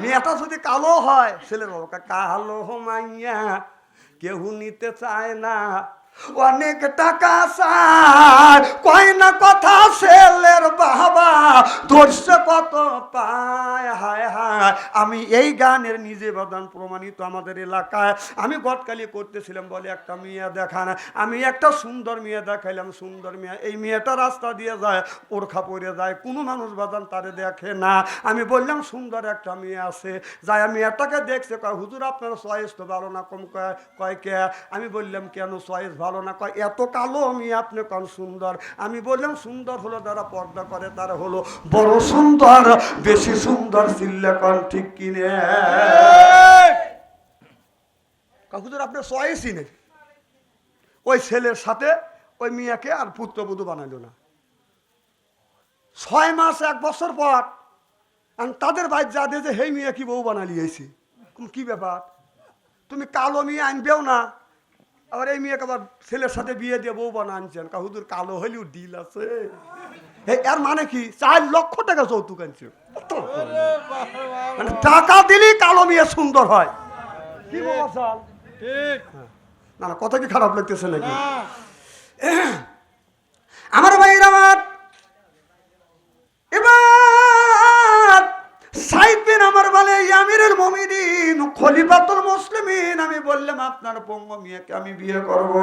মেয়েটা যদি কালো হয় ছেলের বাবা কালো মাইয়া কেউ নিতে চায় না। অনেক টাকা চায়। কয় না কথা ছেলের বাবা, ধরছে কত পায়, হায় হায়। আমি এই গানের নিজে বাদান প্রমাণিত আমাদের এলাকায়। আমি গটকালি করতেছিলাম বলে একটা মেয়ে দেখান। আমি একটা সুন্দর মেয়ে দেখাইলাম, সুন্দর মেয়ে। এই মেয়েটা রাস্তা দিয়ে যায়, ওরখা পড়ে যায়। কোনো মানুষ বাদান তারে দেখে না। আমি বললাম, সুন্দর একটা মেয়ে আছে। যাই আমি মেয়েটাকে দেখছে, কয়, হুজুর, আপনার চয়েস তো ভালো না কম, কয় কয় কে? আমি বললাম, কেন চয়েস ভালো না কয়, এত কালো আমি আপনি কন সুন্দর? আমি বললাম, সুন্দর হলো যারা পর্দা করে, তারা হলো বড় সুন্দর। বেশি সুন্দর চিল্লে কন ঠিক কিনে? হুজুর আপনার চয়েসই নেই ওই ছেলের সাথে ওই মেয়েকে আর পুত্রবধূ বানাইলো না। ছয় মাস, এক বছর পর তাদের বাইর যা দিয়ে যে, হেই মেয়ে, কি বউ বানালি এসে কি ব্যাপার? তুমি কালো মেয়ে, আনবেও না। আবার এই মেয়েকে আবার ছেলের সাথে বিয়ে দিয়ে বউ বানা আনছেন কা হুদুর কালো হলেও ডিল আছে। এর মানে কি? চার লক্ষ টাকা যৌতুক আনছে। মানে টাকা দিলেই কালো মেয়ে সুন্দর হয়। কি না না কথা কি খারাপ লাগতেছে নাকি? আমার ভাইয়ের আমার আমার বলে আমিরের মমিদিন খলিফাতুল মুসলিমিন। আমি বললাম, আপনার পঙ্গ মিয়াকে আমি বিয়ে করব।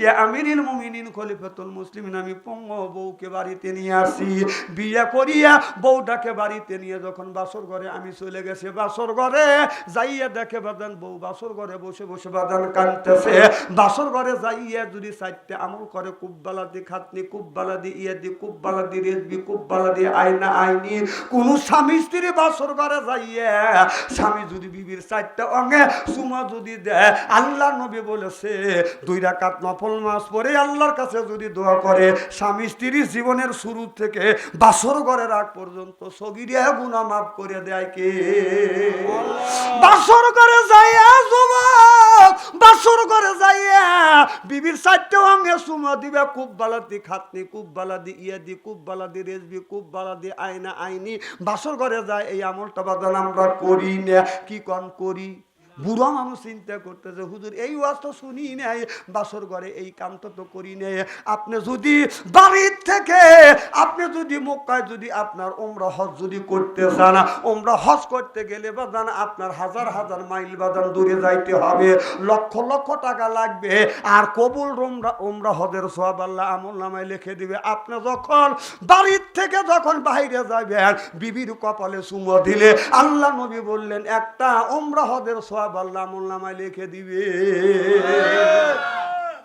ইয়া আমিরুল মুমিনিন, খলিফাতুল মুসলিমিন, আমি পঙ্গ বউকে বাড়িতে নিয়ে আসি। বিয়ে করিয়া বউটাকে বাড়িতে নিয়ে যখন বাসর ঘরে আমি চলে গেছে, বাসর ঘরে যাইয়া দেখে বাদান, বউ বাসর ঘরে বসে বসে বাদান কানতেছে বাসর ঘরে যাইয়া যদি চারটে আমল করে কুব্বালা দি খাতনি কুব্বালা দি ইয়ে দি কুব্বালা দি রেজবি কুব্বালা দি আয়না আইনি কোন স্বামী স্ত্রী বাসর ঘরে যাইয়া স্বামী যদি বিবির চারটা অঙ্গে, সুমা যদি দেয়, আল্লাহ নবী বলেছে, দুই রাকাত নফল মাস পরে আল্লাহর কাছে যদি দোয়া করে, স্বামী স্ত্রী জীবনের শুরু থেকে বাসর ঘরের আগ পর্যন্ত সগিরিয়া গুণা মাফ করে দেয় কে? বাসর ঘরে যাইয়া যুবক বাসর ঘরে যাইয়া বিবির চারটে অঙ্গে সুমা দিবে, খুব বালাদি খাতনি, খুব বালাদি ইয়ে দি খুব বালাদি রেজবি, খুব বালাদি আয়না আইনি, বাসর ঘরে যায়, এই আমলটা বাদান আমরা করি না। কি কন করি? বুড়ো মানুষ চিন্তা করতেছে, হুজুর, এই ওয়াজ তো শুনি নাই, বাসর ঘরে এই কামটা তো করি নাই। আপনি যদি বাড়ির থেকে, আপনি যদি মক্কায় যদি আপনার ওমরা হজ যদি করতে চান ওমরা হজ করতে গেলে বাদান আপনার হাজার হাজার মাইল বাদান দূরে যাইতে হবে, লক্ষ লক্ষ টাকা লাগবে। আর কবুল ওমরা ওমরা হজের সব আল্লাহ আমল নামায় লিখে দিবে, আপনি যখন বাড়ির থেকে যখন বাইরে যাবেন, বিবির কপালে সুমো দিলে আল্লাহ নবী বললেন, একটা ওমরা হজের সব আল্লাহ আমল নামায় লিখে দিবে।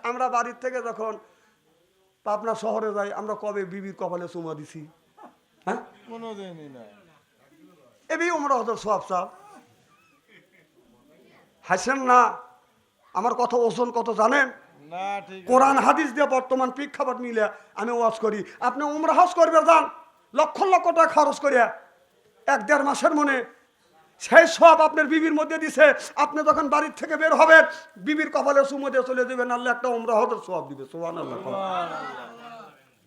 আমরা বাড়ির থেকে যখন পাবনা শহরে যাই আমরা কবে বিবির কপালে সুমা দিছি? হ্যাঁ? এবি ওমরা হজের সব সাহ হাসেন না? আমার কথা ওজন কত জানেন? কোরআন হাদিস দিয়ে বর্তমান প্রেক্ষাপট মিলে আমি ওয়াজ করি। আপনি উমরা হজ করবে যান। লক্ষ লক্ষ টাকা খরচ করিয়া এক দেড় মাসের মনে সেই সব আপনার বিবির মধ্যে দিছে। আপনি যখন বাড়ির থেকে বের হবেন, বিবির কপালে সুমো দিয়ে চলে দেবেন আল্লাহ একটা উমরা হজের সব দিবে। সোহান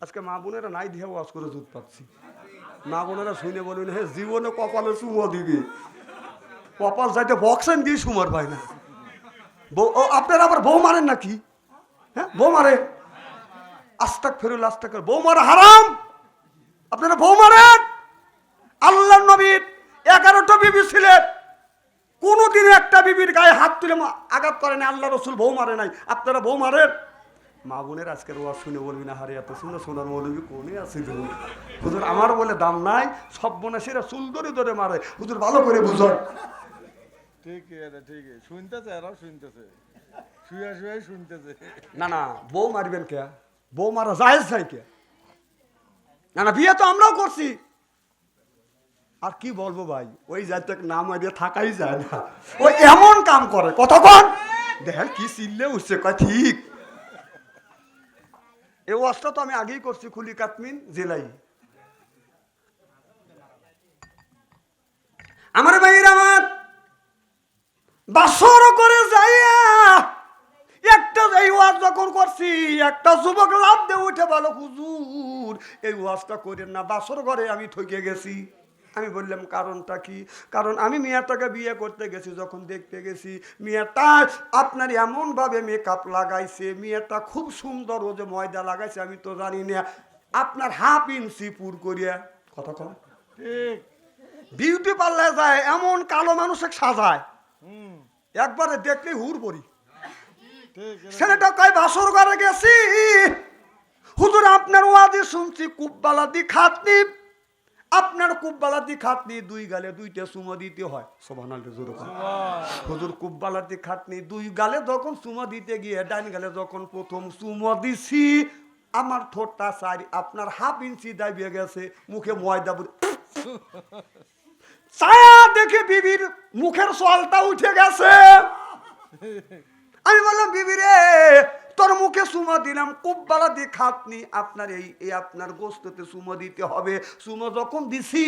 আজকে মা বোনেরা নাই দিয়ে ওয়াজ করে দুধ পাচ্ছি মা বোনেরা শুনে বলুন, হে, জীবনে কপালে সুমো দিবে। কপাল যাইতে বক্সেন দিয়ে সুমার পায় না। আপনারা আবার বউ মারেন নাকি? হ্যাঁ বউ মারে। আস্তাক ফেরুল আস্তাক বউ মারা হারাম। আপনারা বউ মারেন। আল্লাহ নবীর এগারোটা বিবি ছিলেন কোনোদিন একটা বিবির গায়ে হাত তুলে আঘাত করে না আল্লাহ রসুল বউ মারে নাই। আপনারা বউ মারেন? মা বোনের আজকের ওয়াজ শুনে বলবি না হারে এত সুন্দর সোনার মৌলবি কোনে আছে হুজুর আমার বলে দাম নাই। সব বোনেসেরা চুল ধরে ধরে মারে। হুজুর ভালো করে বুঝন ঠিকই এটা ঠিকই শুনতেছে এরাও শুনতেছে। শুয়ে শুয়ে শুনতেছে। না না বউ মারবেন কে? বউ মারা জায়েজ নাই কে? না না বিয়ে তো আমরাও করছি। আর কি বলব ভাই? ওই জায়গাটা না মারিয়ে থাকাই যায় না। ওই এমন কাম করে। কতক্ষণ দেখেন কি চিল্লে উঠছে, কয় ঠিক। এই ওয়াজটা তো আমি আগেই করছি খুলি কাতমিন জেলাই আমার ভাইয়ের আমার। বাসর করে যাইয়া একটা এই ওয়াজ যখন করছি, একটা যুবক লাভ দিয়ে উঠে ভালো হুজুর, এই ওয়াজটা করেন না, বাসর ঘরে আমি ঠকে গেছি। আমি বললাম কারণটা কি? কারণ আমি মেয়েটাকে বিয়ে করতে গেছি যখন দেখতে গেছি মেয়েটা আপনার এমনভাবে মেকআপ লাগাইছে মেয়েটা খুব সুন্দর ও যে ময়দা লাগাইছে আমি তো জানি না। আপনার হাফ ইঞ্চি পুর করিয়া কথা কম বিউটি পার্লারে যায় এমন কালো মানুষে সাজায়। একবারে দেখলে হুর পড়ি ছেলেটা কয় বাসর ঘরে গেছি। হুজুর আপনার ওয়াজে শুনছি কুব্বালাদি খাতনি আপনার কুব্বালাদি খাতনি দুই গালে দুইটা সুমো দিতে হয়। কর। হুজুর কুব্বালাদি খাতনি দুই গালে যখন সুমো দিতে গিয়ে ডাইন গালে যখন প্রথম সুমো দিছি আমার ঠোঁটটা সারি আপনার হাফ ইঞ্চি দাবিয়ে গেছে মুখে ময়দা ছায়া দেখে বিবির মুখের সোয়ালটা উঠে গেছে। আমি বললাম বিবি রে তোর মুখে সুমা দিলাম কুব্বালা দিয়ে খাতনি আপনার এই এই আপনার গোস্ততে সুমো দিতে হবে। সুমো যখন দিছি,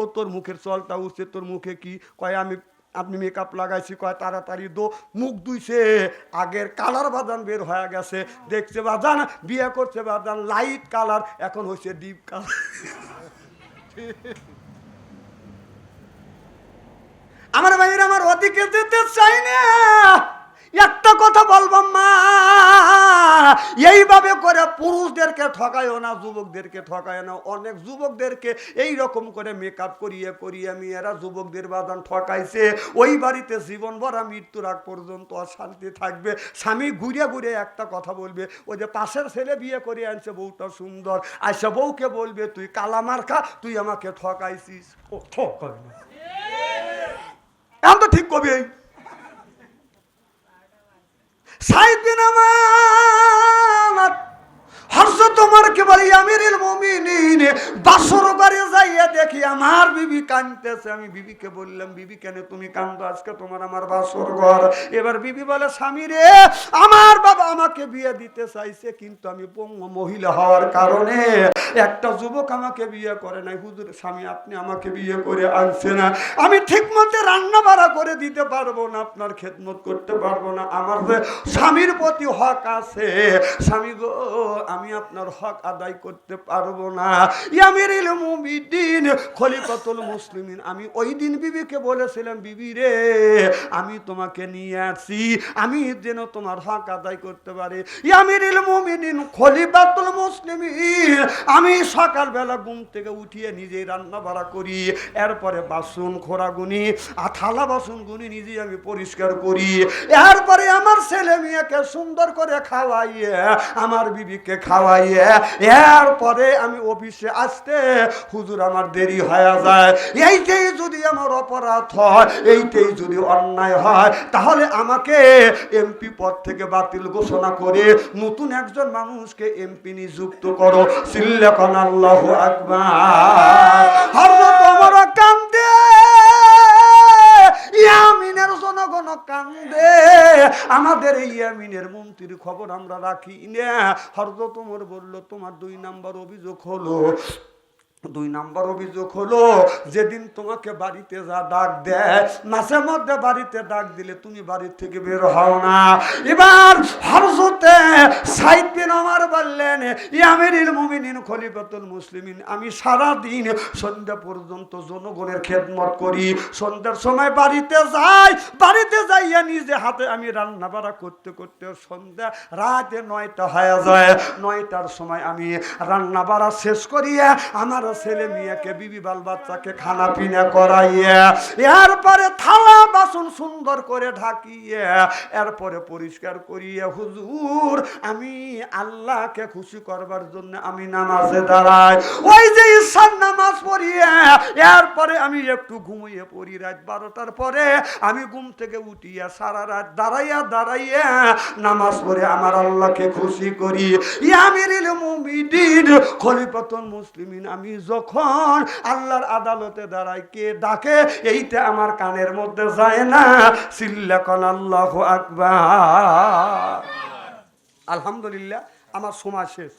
ও তোর মুখের চলটা উঠছে, তোর মুখে কি? কয়, আমি, আপনি মেকআপ লাগাইছি, কয়, তাড়াতাড়ি দো। মুখ দুইছে আগের কালার বাদান বের হয়ে গেছে। দেখছে বাদান বিয়ে করছে বাদান লাইট কালার এখন হয়েছে ডিপ কালার আমার ভাইয়ের আমার ওদিকে যেতে চাই না। একটা কথা বলব মা। এইভাবে করে পুরুষদেরকে ঠকায়ও না যুবকদেরকে ঠকায় না। অনেক যুবকদেরকে এই রকম করে মেকআপ করিয়ে করিয়ে মেয়েরা যুবকদের বাদান ঠকাইছে। ওই বাড়িতে জীবন ভরা মৃত্যুর আগ পর্যন্ত অশান্তি থাকবে। স্বামী ঘুরে ঘুরে একটা কথা বলবে ওই যে পাশের ছেলে বিয়ে করে আনছে বউটা সুন্দর। আইসা বউকে বলবে তুই কালামার খা তুই আমাকে ঠকাইছিস। ও ঠকাই না। এখন তো ঠিক কবি। এই সাইদ আমার তোমার বাসর বাড়ি যাইয়া দেখি আমার বিবি আমি বিবিকে বললাম, বিবি কেন তুমি আজকে তোমার আমার বাসর ঘর। এবার বিবি বলে আমার বাবা আমাকে বিয়ে দিতে চাইছে, কিন্তু আমি পঙ্গ মহিলা হওয়ার কারণে একটা যুবক আমাকে বিয়ে করে নাই। হুজুর, স্বামী, আপনি আমাকে বিয়ে করে আনছে না। আমি ঠিক মতো রান্না বাড়া করে দিতে পারব না, আপনার খেদমত করতে পারব না। আমার স্বামীর প্রতি হক আছে, স্বামী গো, আমি আপনার হক আদায় করতে পারব না। ইয়ামির মুমিদ্দিন খলিফাতুল মুসলিমিন। আমি ওই দিন বিবিকে বলেছিলাম, বিবি রে, আমি তোমাকে নিয়ে আসি। আমি যেন তোমার হক আদায় করতে পারি। ইয়ামির মুমিনিন, খলিফাতুল মুসলিমিন, আমি সকালবেলা ঘুম থেকে উঠিয়ে নিজেই রান্না বাড়া করি। এরপরে বাসন খোরা গুনি, আর থালা বাসন গুনি নিজেই আমি পরিষ্কার করি। এরপরে আমার ছেলে মেয়েকে সুন্দর করে খাওয়াইয়ে, আমার বিবিকে খাওয়াইয়ে, এরপরে আমি অফিসে আসতে হুজুর আমার দেরি হয়ে যায়। এইটাই যদি আমার অপরাধ হয়, এইটাই যদি অন্যায় হয়, তাহলে আমাকে এমপি পদ থেকে বাতিল ঘোষণা করে নতুন একজন মানুষকে এমপি নিযুক্ত করো। সিল্লাকান আল্লাহ ওমর কান্দে। আমাদের এই ইয়ামিনের মন্ত্রীর খবর আমরা রাখি না। হরদ তোমার বলল, তোমার দুই নাম্বার অভিযোগ হলো দুই নাম্বার অভিযোগ হলো, যেদিন তোমাকে বাড়িতে যা ডাক দেয়, মাঝে মধ্যে বাড়িতে ডাক দিলে তুমি বাড়ির থেকে বের হও না। এবার হরজতে সাইদ বিন আমার বললেন ইয়ামিরুল মুমিনিন, খলিফাতুল মুসলিমিন, আমি সারা দিন সন্ধ্যা পর্যন্ত জনগণের খেদমত করি। সন্ধ্যার সময় বাড়িতে যাই, বাড়িতে যাইয়া নিজে হাতে আমি রান্না বাড়া করতে করতে সন্ধ্যা রাতে নয়টা হয়ে যায়। নয়টার সময় আমি রান্না বাড়া শেষ করিয়া আমার ছেলে মেয়েকে, বিবি বাল বাচ্চাকে খানা পিনা করাইয়া, এরপরে থালা বাসন সুন্দর করে ঢাকিয়ে, এরপরে পরিষ্কার করিয়ে, হুজুর, আমি আল্লাহকে খুশি করবার জন্য আমি নামাজে দাঁড়াই। ওই যে ঈশান নামাজ পড়িয়ে, এরপরে আমি একটু ঘুমিয়ে পড়ি রাত বারোটার পরে, আমি ঘুম থেকে উঠিয়া সারা রাত দাঁড়াইয়া দাঁড়াইয়া নামাজ পড়ে আমার আল্লাহকে খুশি করি। ইয়ামিরিল মুমিদিন খলিফাতুল মুসলিমিন, আমি যখন আল্লাহর আদালতে দাঁড়াই কে ডাকে এইটা আমার কানের মধ্যে যায় না। সিল্লাকন আল্লাহ আকবার। আলহামদুলিল্লাহ আমার সময় শেষ।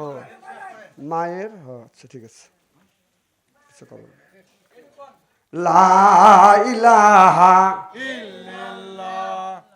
ও মায়ের? আচ্ছা ঠিক আছে। আচ্ছা করো লা ইলাহা ইল্লাল্লাহ।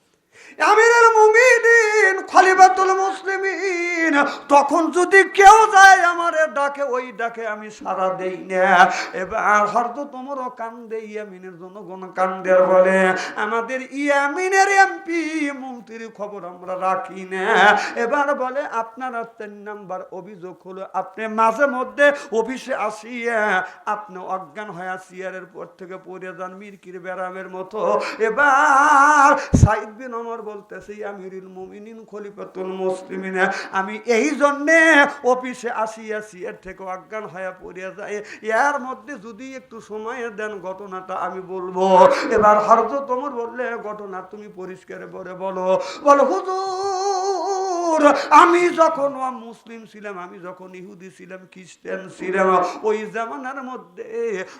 আমিরুল মুমিনিন, খলিফাতুল মুসলিমিন। তখন যদি কেউ যায় আমার ডাকে, ওই ডাকে আমি সারা দেই না। এবার হয়তো তোমারও কান্দে, ইয়ামিনের জনগণ কান্দের বলে, আমাদের ইয়ামিনের এমপি, মন্ত্রীর খবর আমরা রাখি না। এবার বলে, আপনার তিন নাম্বার অভিযোগ হলো, আপনি মাঝে মধ্যে অফিসে আসিয়া, আপনি অজ্ঞান হয়ে চেয়ারের পর থেকে পড়ে যান, মিরকির ব্যারামের মতো। এবার সাইদ বিন ওমর বলতেছে আমিরুল মুমিনিন খলিফাতুল মুসলিমিন। আমি এই জন্যে অফিসে আসিয়া চেয়ার থেকে অজ্ঞান হয়ে পড়ে যায় এর মধ্যে যদি একটু সময় দেন ঘটনাটা আমি বলব। এবার হরত তোমার বললে, ঘটনা তুমি পরিষ্কার করে বলো। বলো, হুজুর, আমি যখন মুসলিম ছিলাম, আমি যখন ইহুদি ছিলাম, খ্রিস্টান ছিলাম, ওই জামানার মধ্যে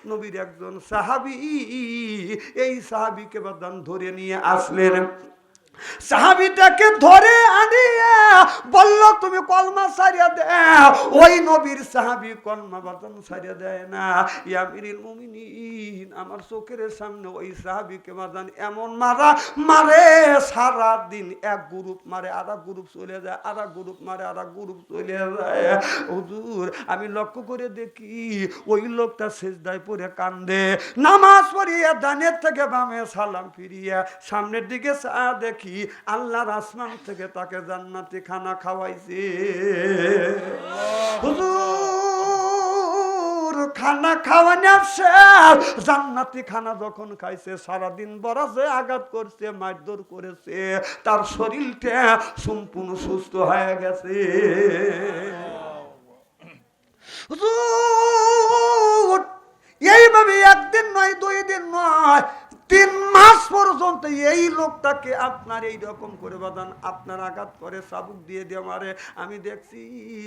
নবীর একজন সাহাবি, এই সাহাবিকে বাদান ধরে নিয়ে আসলেন। সাহাবিটাকে ধরে আনিয়া বলল, তুমি কলমা সারিয়া দে ওই নবীর সাহাবি কলমা বাদন সারিয়া দেয় না। ইয়ামিরিল মুমিনিন, আমার চোখের সামনে ওই সাহাবিকে বাদান এমন মারা, মারে সারা দিন এক গ্রুপ মারে আর গ্রুপ চলে যায় আর গ্রুপ মারে আর গ্রুপ চলে যায়। হুজুর, আমি লক্ষ্য করে দেখি ওই লোকটা শেষদায় পড়ে কান্দে। নামাজ পড়িয়ে দানের থেকে বামে সালাম ফিরিয়ে সামনের দিকে চা দেখি আল্লাহর আসমান থেকে তাকে জান্নাতি খানা খাওয়াইছে। খানা খাওয়ানো শেষ। জান্নাতি খানা যখন খাইছে, সারাদিন বরাজে আঘাত করছে, মারধর করেছে। তার শরীরটা সম্পূর্ণ সুস্থ হয়ে গেছে। এইভাবে একদিন নয়, দুই দিন নয় তিন মাস পর্যন্ত এই লোকটাকে আপনার এই রকম করে বাদান আপনার আঘাত করে চাবুক দিয়ে দিয়ে মারে। আমি দেখছি,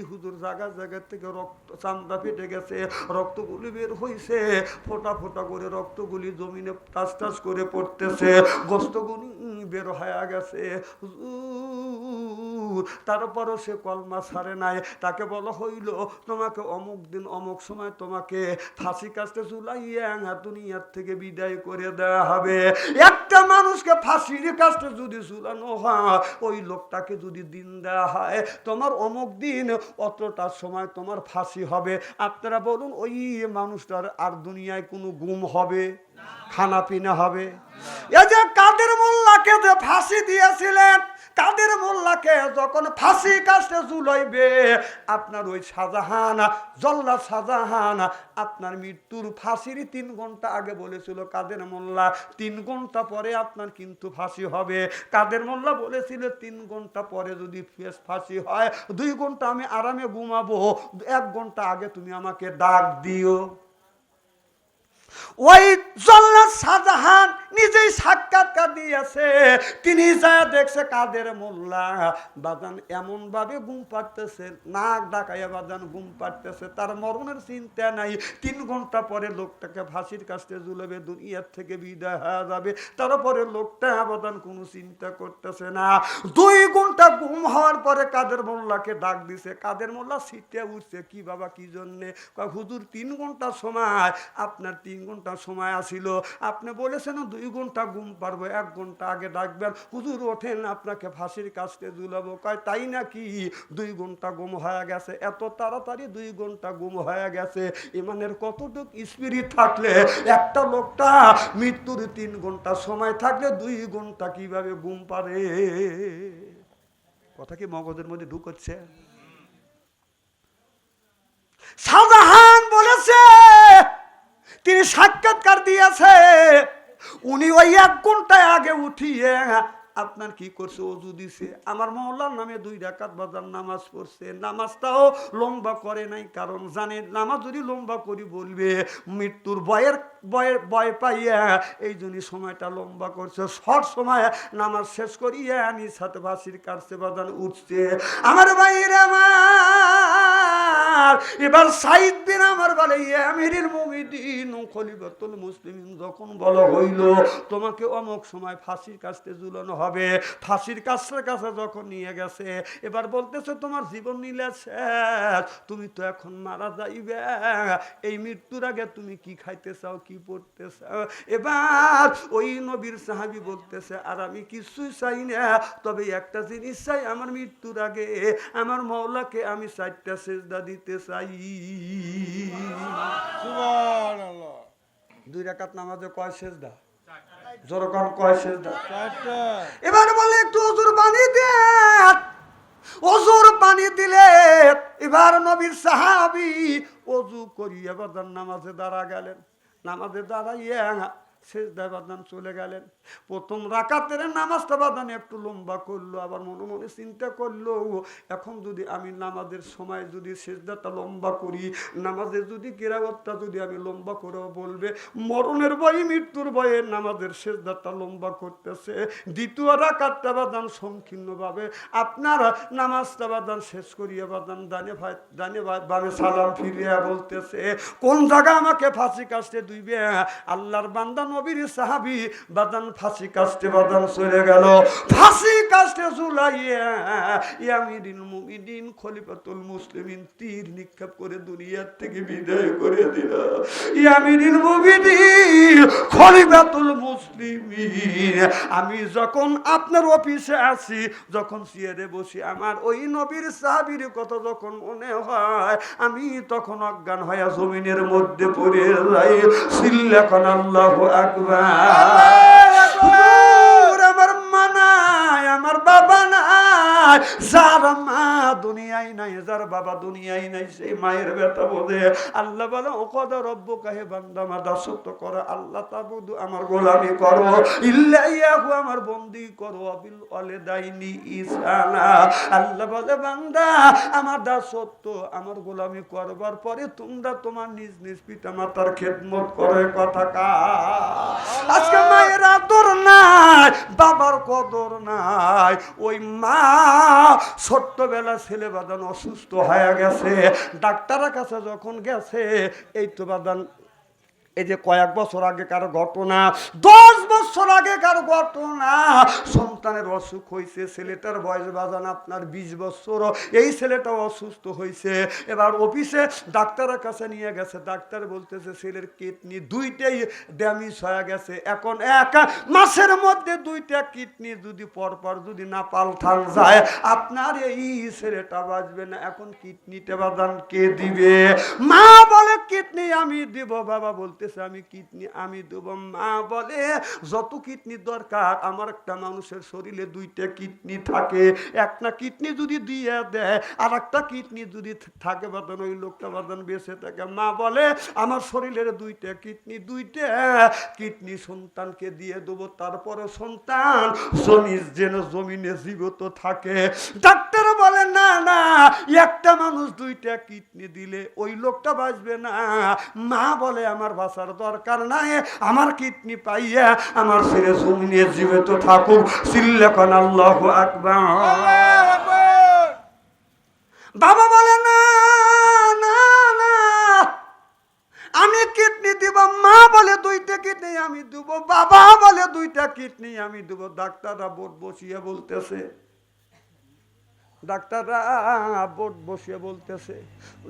হুজুর জায়গা জায়গা থেকে রক্ত চান্দা ফেটে গেছে, রক্তগুলি বের হইছে। ফোটা ফোটা করে রক্তগুলি জমিনে টাস টাস করে পড়তেছে গোস্তগুলি বের হয়ে গেছে। তারপরও সে কলমা ছাড়ে নাই। তাকে বলা হইল, তোমাকে অমুক দিন, অমুক সময় তোমাকে ফাঁসি কাছতে ঝুলাইয়া দুনিয়ার থেকে বিদায় করে দেওয়া হবে। একটা মানুষকে ফাঁসির কাজটা যদি ঝুলানো হয়, ওই লোকটাকে যদি দিন দেওয়া হয়, তোমার অমুক দিন অতটার সময় তোমার ফাঁসি হবে। আপনারা বলুন, ওই মানুষটার আর দুনিয়ায় কোনো গুম হবে? খানা পিনা হবে? এই যে কাদের মোল্লাকে যে ফাঁসি দিয়েছিলেন কাদের মোল্লাকে যখন ফাঁসি কাছে ঝুলাইবে? আপনার ওই শাহজাহান, জল্লা শাহজাহান, আপনার মৃত্যুর ফাঁসির তিন ঘণ্টা আগে বলেছিল, কাদের মোল্লা? তিন ঘণ্টা পরে আপনার কিন্তু ফাঁসি হবে। কাদের মোল্লা বলেছিল, তিন ঘণ্টা পরে যদি ফেস ফাঁসি হয়, দুই ঘণ্টা আমি আরামে ঘুমাবো, এক ঘণ্টা আগে তুমি আমাকে ডাক দিও। ওই জল্লাদ শাহজাহান নিজেই সাক্ষাৎকার দিয়েছে। তিনি যা দেখছে কাদের মোল্লা। বাজান এমন ভাবে ঘুম পাড়তেছে, নাক ডাকাইয়া বাজান ঘুম পাড়তেছে। তার মরণের চিন্তা নাই। তিন ঘণ্টা পরে লোকটাকে ফাঁসির কাছে ঝুলবে দুনিয়ার থেকে বিদায় হয়ে যাবে। তারপরে লোকটা বাদান কোনো চিন্তা করতেছে না। দুই ঘণ্টা ঘুম হওয়ার পরে কাদের মোল্লাকে ডাক দিছে। কাদের মোল্লা সিটে উঠছে, কি বাবা, কি জন্যে? হুজুর, তিন ঘণ্টা সময়। আপনার তিন ঘণ্টা সময় আসিল। আপনি বলেছেন, দুই ঘণ্টা ঘুম পারব এক ঘণ্টা আগে ডাকবেন। হুজুর ওঠেন, আপনাকে ফাঁসির কাছতে ঝুলাবো কয়, তাই নাকি? দুই ঘণ্টা গুম হয়ে গেছে। এত তাড়াতাড়ি দুই ঘণ্টা গুম হয়ে গেছে। ইমানের কতটুক স্পিরিট থাকলে, একটা লোকটা মৃত্যুর তিন ঘণ্টা সময় থাকলে দুই ঘণ্টা কীভাবে ঘুম পারে কথা কি মগজের মধ্যে ঢুকচ্ছে শাহজাহান ওই এক আগে উঠিয়ে? আপনার কি করছে? অজু দিছে। আমার মহল্লার নামে দুই রাকাত বাজার নামাজ পড়ছে। নামাজটাও লম্বা করে নাই, কারণ জানে নামাজ যদি লম্বা করি বলবে, মৃত্যুর বয়ের বয়ের ভয় পাইয়া এই জন্যই সময়টা লম্বা করছে। শর্ট সময় নামাজ শেষ করিয়া আমি সাথে ভাসির কাছে বাজান উঠছে। আমার বাইরে আমার, এবার সাইদ বিন আমার বলে আমিরের মুসলিমিন যখন বলা হইল, তোমাকে অমুক সময় ফাঁসির কাছে ঝুলানো হবে। ফাঁসির কাছের কাছে যখন নিয়ে গেছে, এবার বলতেছে, তোমার জীবন নিলে শেষ, তুমি তো এখন মারা যাইবে। এই মৃত্যুর আগে তুমি কি খাইতে চাও, কি পড়তে চাও? এবার ওই নবীর সাহাবি বলতেছে, আর আমি কিছুই চাই না, তবে একটা জিনিস চাই, আমার মৃত্যুর আগে আমার মৌলাকে আমি চারটা সেজদা দিতে চাই। দুই রাকাত নামাজে কয় সেজদা? জোরকম কয় সেজদা? এবার বলে একটু অজুর পানি দেন অজুর পানি দিলে এবার নবীর সাহাবি অজু করিয়া এবার নামাজে দাঁড়া গেলেন। নামাজে দাঁড়াইয়া শেষ বাদান চলে গেলেন। প্রথম রাকাতের নামাজটা বাদান একটু লম্বা করল, আবার মনে মনে চিন্তা করল এখন যদি আমি নামাজের সময় যদি সেজদাটা লম্বা করি, নামাজের যদি কেরাবতটা যদি আমি লম্বা করে বলবে, মরণের ভয়ে, মৃত্যুর ভয়ে নামাজের সেজদাটা লম্বা করতেছে। দ্বিতীয় রাকাতটা বাদান সংকীর্ণভাবে আপনারা নামাজটা বাদান শেষ করিয়া বাদান দানে ভাই দানে বা- বামে সালাম ফিরিয়া বলতেছে, কোন জায়গা আমাকে ফাঁসি কাস্তে দুইবে আল্লাহর বান্দা নবীর সাহাবি বাদান ফাঁসি কাস্তে বাদান চলে গেল। ফাঁসি কাস্তে ঝুলাইয়া ইয়ামিদিন মুমিদিন খলিফাতুল মুসলিমিন তীর নিক্ষেপ করে দুনিয়ার থেকে বিদায় করে দিল। ইয়ামিদিন মুমিদিন খলিফাতুল মুসলিমিন, আমি যখন আপনার অফিসে আছি, যখন চেয়ারে বসি, আমার ওই নবীর সাহাবির কথা যখন মনে হয়, আমি তখন অজ্ঞান হয়ে জমিনের মধ্যে পড়ে যাই। সিল্লাখন আল্লাহ আকবার। আমার মা নাই আমার বাবা যার মা দুনিয়ায় নাই, যার বাবা দুনিয়ায় নাই, সেই মায়ের ব্যথা আল্লাহ বলে ওকদ রব্ব কাহে বান্দা, আমার দাসত্ব করো, আল্লাহ আমার গোলামি করো। ইল্লাইয়াহু, আমার বন্দি করো, অবিল অলে দাইনি ইসানা। আল্লাহ বলে, বান্দা, আমার দাসত্ব, আমার গোলামি করবার পরে তোমরা তোমার নিজ নিজ পিতা মাতার খেদমত করে কথা কা। আজকে মায়ের আদর নাই, বাবার কদর নাই, ওই মা ছোট্টবেলা ছেলে বাদান অসুস্থ হয়ে গেছে ডাক্তারের কাছে যখন গেছে এই তো বাদান এই যে কয়েক বছর আগে কারও ঘটনা, দশ বছর আগে কারও ঘটনা, সন্তানের অসুখ হয়েছে, ছেলেটার বয়স বাজান আপনার বিশ বছর, এই ছেলেটা অসুস্থ হয়েছে। এবার অফিসে ডাক্তারের কাছে নিয়ে গেছে, ডাক্তার বলতেছে ছেলের কিডনি দুইটাই ড্যামেজ হয়ে গেছে। এখন এক মাসের মধ্যে দুইটা কিডনি যদি পরপর যদি না পাল্টান যায়, আপনার এই ছেলেটা বাঁচবে না। এখন কিডনিটা বাদান কে দিবে? মা কিডনি আমি দিব, বাবা বলতেছে, আমি কিডনি, আমি দেব। মা বলে, যত কিডনি দরকার, আমার একটা মানুষের শরীরে দুইটা কিডনি থাকে। একটা কিডনি যদি দিয়ে দেয় আর একটা কিডনি যদি থাকে বাদন ওই লোকটা বাদন বেঁচে থাকে। মা বলে, আমার শরীরের দুইটা কিডনি দুইটা কিডনি সন্তানকে দিয়ে দেবো। তারপরে সন্তান জমি, যেন জমিনে জীবিত থাকে। ডাক্তার বলে না না একটা মানুষ দুইটা কিডনি দিলে ওই লোকটা বাঁচবে না। মা বলে আমার বাঁচার দরকার নাই আমার কিডনি পাইয়া আমার ছেলে জমিনে জীবিত থাকুক। সিল্লেখন আল্লাহ আকবার। বাবা বলে না না না আমি কিডনি দিব। মা বলে দুইটা কিডনি আমি দেব। বাবা বলে দুইটা কিডনি আমি দেব। ডাক্তাররা বোর্ড বসিয়ে বলতেছে ডাক্তাররা বোর্ড বসিয়ে বলতেছে,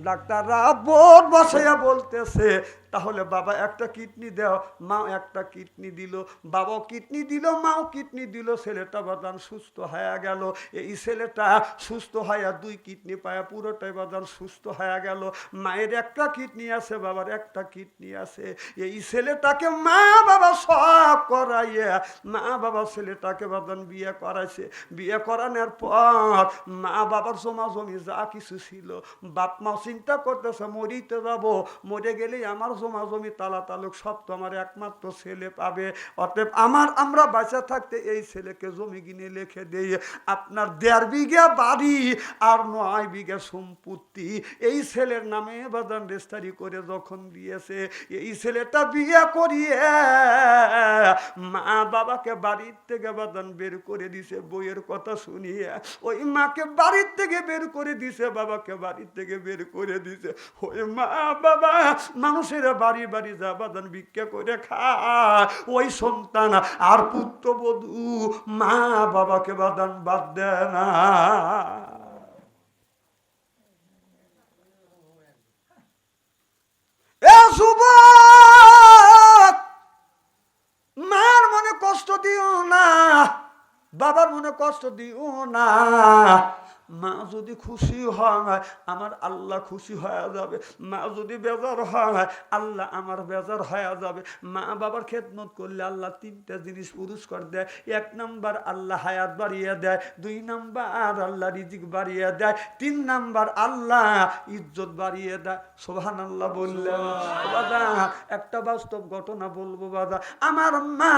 ডাক্তাররা বোর্ড বসাইয়া বলতেছে, তাহলে বাবা একটা কিডনি দাও, মা একটা কিডনি দিল, বাবাও কিডনি দিল, মাও কিডনি দিল, ছেলেটা বাদান সুস্থ হয়ে গেল। এই ছেলেটা সুস্থ হয়ে দুই কিডনি পায়া, পুরোটাই বাদান সুস্থ হয়ে গেল। মায়ের একটা কিডনি আছে, বাবার একটা কিডনি আছে। এই ছেলেটাকে মা বাবা সব করাইয়া, মা বাবা ছেলেটাকে বাদান বিয়ে করাইছে। বিয়ে করানোর পর মা, বাবার জমা জমি যা কিছু ছিল। বাপ মা চিন্তা করতেছে, মরিতে যাব। মরে গেলেই আমার জমা জমি তালা তালুক, সব তো আমার একমাত্র ছেলে পাবে। অতএব আমার, আমরা বাঁচা থাকতে এই ছেলেকে জমি কিনে লিখে দেই। আপনার দেড় বিঘা বাড়ি আর নয় বিঘা সম্পত্তি। এই ছেলের নামে বাদান রেস্তারি করে যখন দিয়েছে, এই ছেলেটা বিয়ে করিয়ে মা বাবাকে বাড়ির থেকে বাদান বের করে দিছে, বইয়ের কথা শুনিয়ে। ওই মাকে বাড়ির থেকে বের করে দিছে, বাবাকে বাড়ির থেকে বের করে দিছে। ওই মা, বাবা, মানুষের বাড়ি বাড়ি যা বাদান ভিক্ষা করে খায়। ওই সন্তান আর পুত্রবধূ মা বাবাকে বাদান বাদ দেয় না। মার মনে কষ্ট দিও না, বাবার মনে কষ্ট দিও না। মা যদি খুশি হয়, আমার আল্লাহ খুশি হয়ে যাবে। মা যদি বেজার হয়, আল্লাহ আমার বেজার হয়ে যাবে। মা বাবার খেদমত করলে আল্লাহ তিনটা জিনিস পুরস্কার দেয়। এক নাম্বার, আল্লাহ হায়াত বাড়িয়ে দেয়। দুই নাম্বার, আল্লাহ রিজিক বাড়িয়ে দেয়। তিন নাম্বার, আল্লাহ ইজ্জত বাড়িয়ে দেয়। সোহান আল্লাহ বললেন। বাবা, একটা বাস্তব ঘটনা বলব বাবা। আমার মা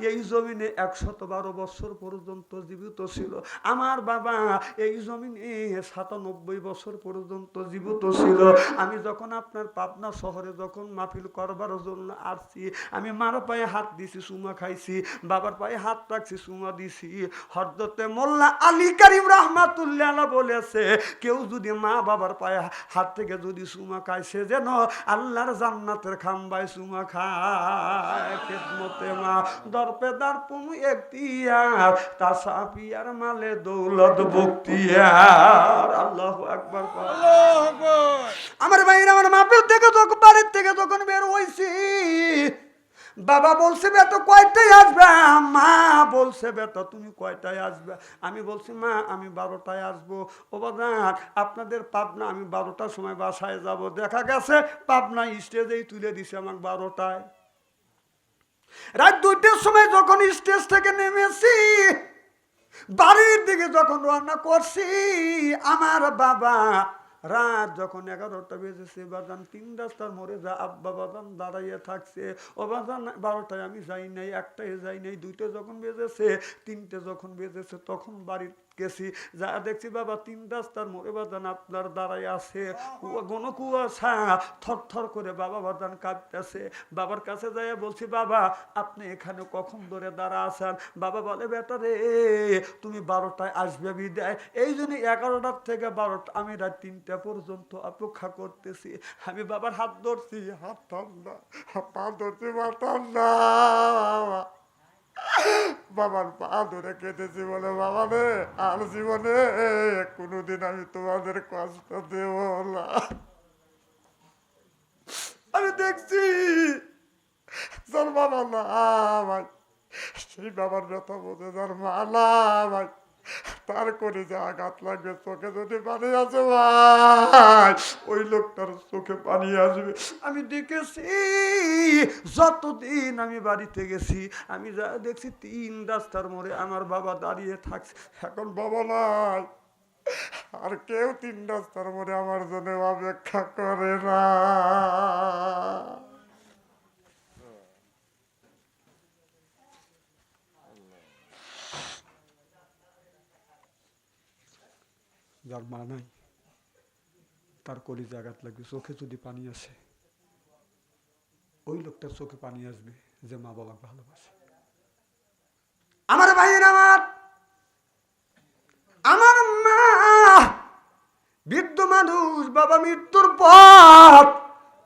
এই জমিনে একশত বারো বছর পর্যন্ত জীবিত ছিল। আমার বাবা এই জমিনে সাতানব্বই বছর পর্যন্ত জীবিত ছিল। আমি যখন আপনার পাবনা শহরে যখন মাহফিল করবার জন্য আসছি, আমি মার পায়ে হাত দিছি, সুমা খাইছি, বাবার পায়ে হাত রাখছি, সুমা দিছি। হরদতে মোল্লা আলী করিম রহমাতুল্লাহ বলেছে, কেউ যদি মা বাবার পায়ে হাত থেকে যদি সুমা সে যেন আল্লাহর জান্নাতের খাম্বায় সুমা খায়। খেদমতে মা, দরপে দার পুমু একটিয়ার তা সাপিয়ার মালে দৌলত বক্তিয়ার আল্লাহ আমার ভাইরা আমার মাপের থেকে যখন বাড়ির থেকে যখন বের হয়েছি বাবা বলছে বেটা কয়টায় আসবে? মা বলছে বেটা তুমি কয়টায় আসবে? আমি বলছি মা আমি বারোটায় আসব। ও বাজার আপনাদের পাবনা আমি বারোটার সময় বাসায় যাব। দেখা গেছে পাবনা স্টেজেই তুলে দিছে আমাকে বারোটায়। রাত দুইটার সময় যখন স্টেজ থেকে নেমেছি বাড়ির দিকে যখন রান্না করছি আমার বাবা রাত যখন এগারোটা বেজেছে বাজান তিন রাস্তার মোড়ে যা আব্বা বাজান দাঁড়াইয়ে থাকছে ও বাজান বারোটায় আমি যাই নাই একটায় যাই নাই দুইটা যখন বেজেছে তিনটে যখন বেজেছে তখন বাড়ির গেছি। যা দেখছি বাবা তিন রাস্তার মোড়ে বাজান আপনার দাঁড়াই আছে। কুয়া ঘন কুয়াশা থর থর করে বাবা বাজান কাঁদতেছে। বাবার কাছে যাই বলছি বাবা আপনি এখানে কখন ধরে দাঁড়া আছেন? বাবা বলে বেটা রে তুমি বারোটায় আসবে বিদায়। এই জন্য এগারোটার থেকে বারোটা আমি রাত তিনটা পর্যন্ত অপেক্ষা করতেছি। আমি বাবার হাত ধরছি। হাত ঠান্ডা পা ধরছি পা ঠান্ডা বাবার পা ধরে কেটেছি বলে, বাবা রে, আর জীবনে কোনোদিন আমি তোমাদের কষ্ট দেব না। আমি দেখছি, যার বাবা না, ভাই। সেই বাবার ব্যথা বোঝে, যার মা না, ভাই। তার করে যে আঘাত লাগবে, চোখে যদি পানি আছে ভাই, ওই লোকটার চোখে পানি আসবে। আমি দেখেছি, যতদিন আমি বাড়িতে গেছি, আমি যা দেখছি তিন রাস্তার মোড়ে আমার বাবা দাঁড়িয়ে থাকছে। এখন বাবা নাই। আর কেউ তিন রাস্তার মধ্যে আমার জন্য অপেক্ষা করে না। যার মা নাই, তার কলি জাগাত লাগবে, চোখে যদি পানি আসে ওই লোকটার চোখে পানি আসবে যে মা বাবাকে ভালোবাসে। আমার ভাইয়ের আমার আমার মা, বৃদ্ধ মানুষ, বাবা মৃত্যুর পর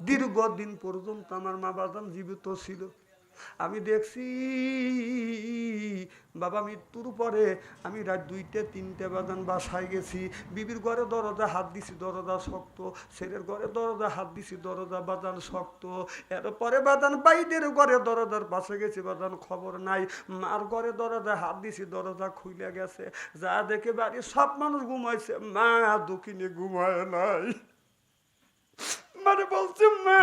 দীর্ঘদিন পর্যন্ত আমার মা বাবান জীবিত ছিল। আমি দেখছি, বাবা মৃত্যুর পরে আমি রাত দুইটে, তিনটে বাজান বাসায় গেছি। বিবির ঘরে দরজা হাত দিছি, দরজা শক্ত। ছেলের ঘরে দরজা হাত দিছি, দরজা বাজান শক্ত। এরপরে বাজান বাইদের ঘরে দরজার পাশে গেছি, বাজান খবর নাই। মার ঘরে দরজা হাত দিছি, দরজা খুলে গেছে। যা দেখে বাড়ি সব মানুষ ঘুমাইছে, মা দক্ষিণে ঘুমায় নাই। মানে বলছে, মা,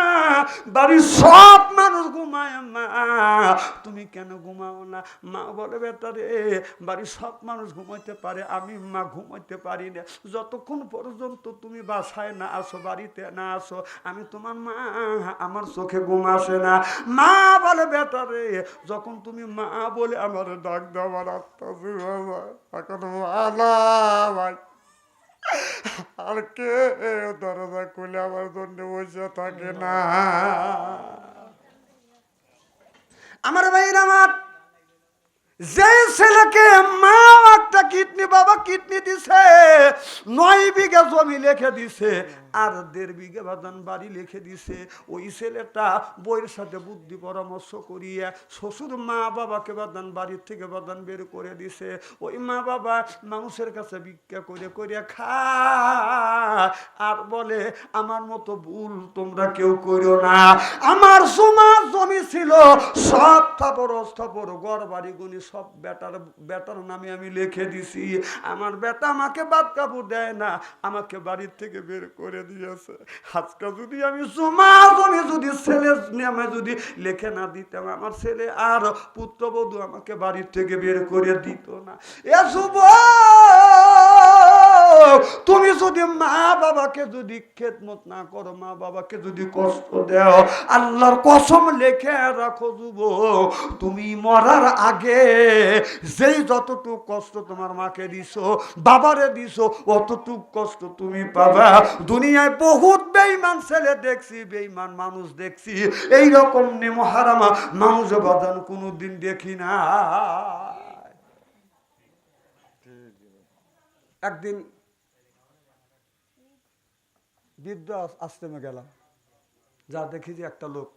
বাড়ির সব মানুষ ঘুমায়, মা। তুমি কেন ঘুমাও না? মা বলে, বেটা রে, বাড়ির সব মানুষ ঘুমাইতে পারে। আমি, মা, ঘুমাইতে পারি না। যতক্ষণ পর্যন্ত তুমি বাসায় না আসো, বাড়িতে না আসো, আমি তোমার মা, আমার চোখে ঘুম আসে না। মা বলে, বেটা রে, যখন তুমি মা বলে, আমার ডাক দেওয়ার আত্মা এখন মালা ভাই। আর কে দরজা খুলে আমার জন্য বসে থাকে না? আমার ভাইয়ের আমার যে ছেলেকে মা একটা কিডনি, বাবা কিডনি দিছে, নয় বিঘা জমি লিখে দিছে, আর দেড় বিঘা বাদান বাড়ি লিখে দিছে। ওই ছেলেটা বইয়ের সাথে বুদ্ধি পরামর্শ করিয়া শ্বশুর মা বাবাকে বাদান বাড়ির থেকে বাদান বের করে দিছে। ওই মা বাবা মানুষের কাছে ভিক্ষা করে করে খা, আর বলে, আমার মতো ভুল তোমরা কেউ করো না। আমার সমাজ জমি ছিল সব থাপর অস্থাপর ঘর বাড়ি গুনি সব বেটার বেটার নামে আমি লিখে দিছি। আমার বেটা আমাকে বাদ কাপড় দেয় না আমাকে বাড়ির থেকে বের করে দিয়েছে। আজকে যদি আমি সমাজনে যদি ছেলের নামে যদি লিখে না দিতাম আমার ছেলে আর পুত্রবধূ আমাকে বাড়ির থেকে বের করে দিত না। এ যুবক, তুমি যদি মা বাবাকে যদি খেদমত না করো মা বাবাকে যদি কষ্ট দেও, আল্লাহর কসম লেখে রাখো যুব তুমি মরার আগে যেই যতটুকু কষ্ট তোমার মাকে দিছো, বাবারে দিছো, অতটুক কষ্ট তুমি পাবা। দুনিয়ায় বহুত বেইমান ছেলে দেখছি বেইমান মানুষ দেখছি। এই রকম নেমহারামা মানুষ বাদান কোনোদিন দেখি না একদিন বৃদ্ধ আশ্রমে গেলাম। যা দেখি যে একটা লোক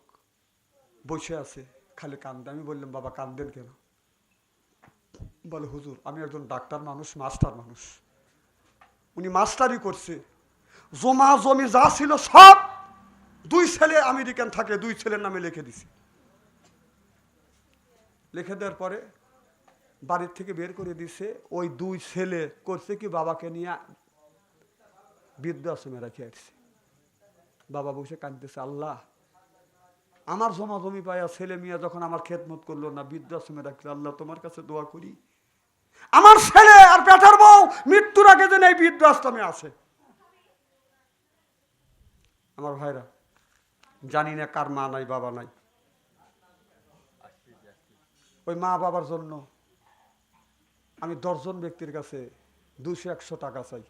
বসে আছে, খালি কান্দে। আমি বললাম, বাবা, কান্দেন কেন? বলে, হুজুর, আমি একজন ডাক্তার মানুষ, মাস্টার মানুষ। উনি মাস্টারই করছে। জমা জমি যা ছিল সব দুই ছেলে আমেরিকান থাকে, দুই ছেলের নামে লিখে দিছি। লিখে দেওয়ার পরে বাড়ির থেকে বের করে দিছে। ওই দুই ছেলে করছে কি, বাবাকে নিয়ে বৃদ্ধাশ্রমে রেখে আসছে। বাবা বসে কাঁদতেছে, আল্লাহ, আমার জমা জমি পায়া ছেলে মিয়া যখন আমার খেদমত করল না, বৃদ্ধাশ্রমে রাখলে আল্লাহ তোমার কাছে দোয়া করি। আমার ছেলে আর পেটার বউ মৃত্যুর আগে যেন এই বৃদ্ধাশ্রমে আছে আমার ভাইরা, জানি না কার মা নাই, বাবা নাই। ওই মা বাবার জন্য আমি দশজন ব্যক্তির কাছে দুশো একশো টাকা চাই।